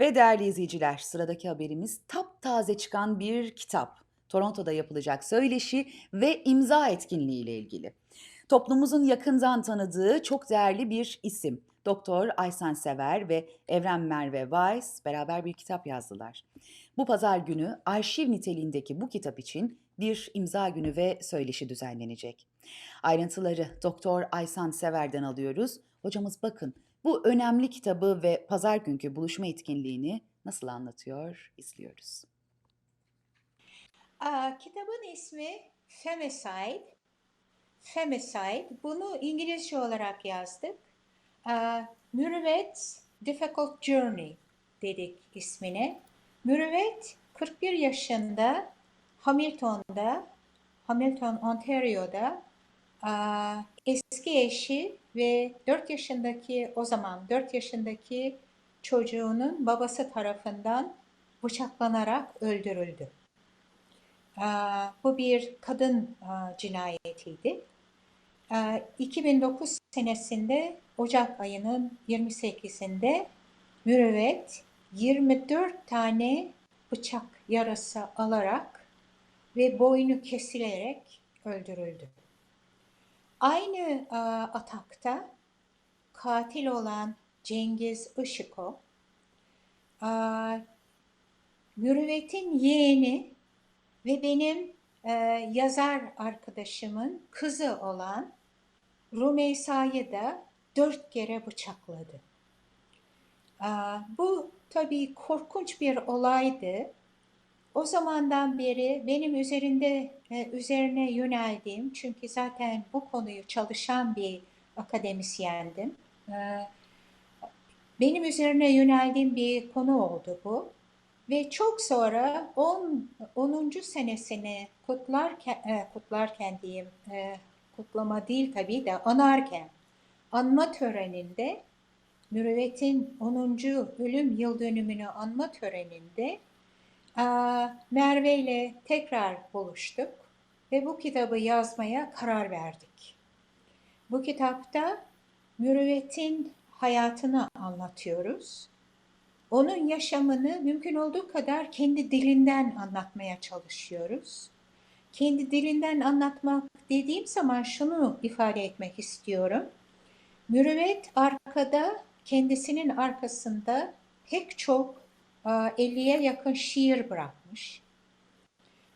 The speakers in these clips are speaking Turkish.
Ve değerli izleyiciler, sıradaki haberimiz taptaze çıkan bir kitap. Toronto'da yapılacak söyleşi ve imza etkinliği ile ilgili. Toplumumuzun yakından tanıdığı çok değerli bir isim. Doktor Aysen Sever ve Evren Merve Weiss beraber bir kitap yazdılar. Bu pazar günü arşiv niteliğindeki bu kitap için bir imza günü ve söyleşi düzenlenecek. Ayrıntıları Doktor Aysan Sever'den alıyoruz. Hocamız bakın bu önemli kitabı ve pazar günkü buluşma etkinliğini nasıl anlatıyor izliyoruz. Aa, kitabın ismi Femicide. Femicide. Bunu İngilizce olarak yazdık. Aa, Mürüvvet Difficult Journey dedik ismine. Mürüvvet 41 yaşında Hamilton'da, Hamilton, Ontario'da eski eşi ve 4 yaşındaki o zaman 4 yaşındaki çocuğunun babası tarafından bıçaklanarak öldürüldü. Bu bir kadın cinayetiydi. Aa, 2009 senesinde Ocak ayının 28'inde Mürüvvet 24 tane bıçak yarası alarak ve boynu kesilerek öldürüldü. Aynı aa, atakta katil olan Cengiz Işıko, aa, Mürüvvet'in yeğeni ve benim e, yazar arkadaşımın kızı olan Rumeysa'yı da dört kere bıçakladı. Aa, bu tabii korkunç bir olaydı. O zamandan beri benim üzerinde e, üzerine yöneldiğim çünkü zaten bu konuyu çalışan bir akademisyendim. Ee, benim üzerine yöneldiğim bir konu oldu bu. Ve çok sonra 10. 10. senesini kutlarken, e, kutlarken diyeyim, e, kutlama değil tabii de anarken, anma töreninde, Mürüvvet'in 10. ölüm yıl dönümünü anma töreninde e, Merve ile tekrar buluştuk ve bu kitabı yazmaya karar verdik. Bu kitapta Mürüvvet'in hayatını anlatıyoruz onun yaşamını mümkün olduğu kadar kendi dilinden anlatmaya çalışıyoruz. Kendi dilinden anlatmak dediğim zaman şunu ifade etmek istiyorum. Mürüvvet arkada, kendisinin arkasında pek çok 50'ye yakın şiir bırakmış.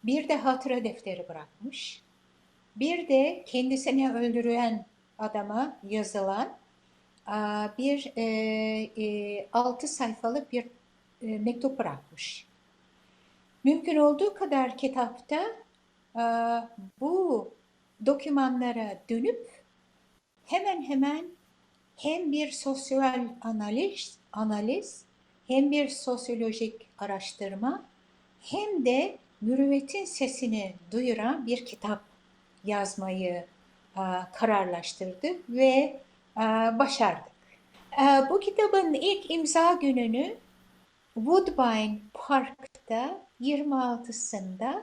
Bir de hatıra defteri bırakmış. Bir de kendisini öldüren adama yazılan bir e, e, 6 sayfalık bir e, mektup bırakmış. Mümkün olduğu kadar kitapta e, bu dokümanlara dönüp hemen hemen hem bir sosyal analiz, analiz hem bir sosyolojik araştırma hem de mürüvvetin sesini duyuran bir kitap yazmayı a, kararlaştırdık ve e, başardık. E, bu kitabın ilk imza gününü Woodbine Park'ta 26'sında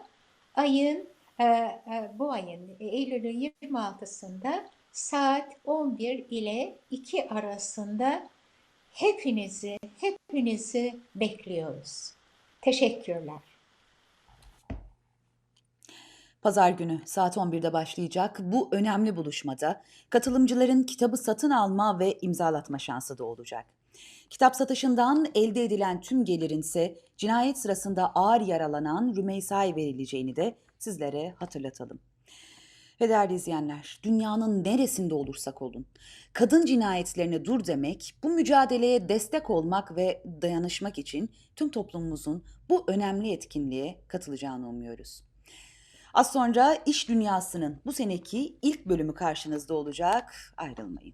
ayın e, bu ayın Eylül'ün 26'sında saat 11 ile 2 arasında hepinizi hepinizi bekliyoruz. Teşekkürler. Pazar günü saat 11'de başlayacak bu önemli buluşmada katılımcıların kitabı satın alma ve imzalatma şansı da olacak. Kitap satışından elde edilen tüm gelirin ise cinayet sırasında ağır yaralanan Rümeysa'ya verileceğini de sizlere hatırlatalım. Ve değerli izleyenler, dünyanın neresinde olursak olun, kadın cinayetlerine dur demek, bu mücadeleye destek olmak ve dayanışmak için tüm toplumumuzun bu önemli etkinliğe katılacağını umuyoruz. Az sonra iş dünyasının bu seneki ilk bölümü karşınızda olacak. Ayrılmayın.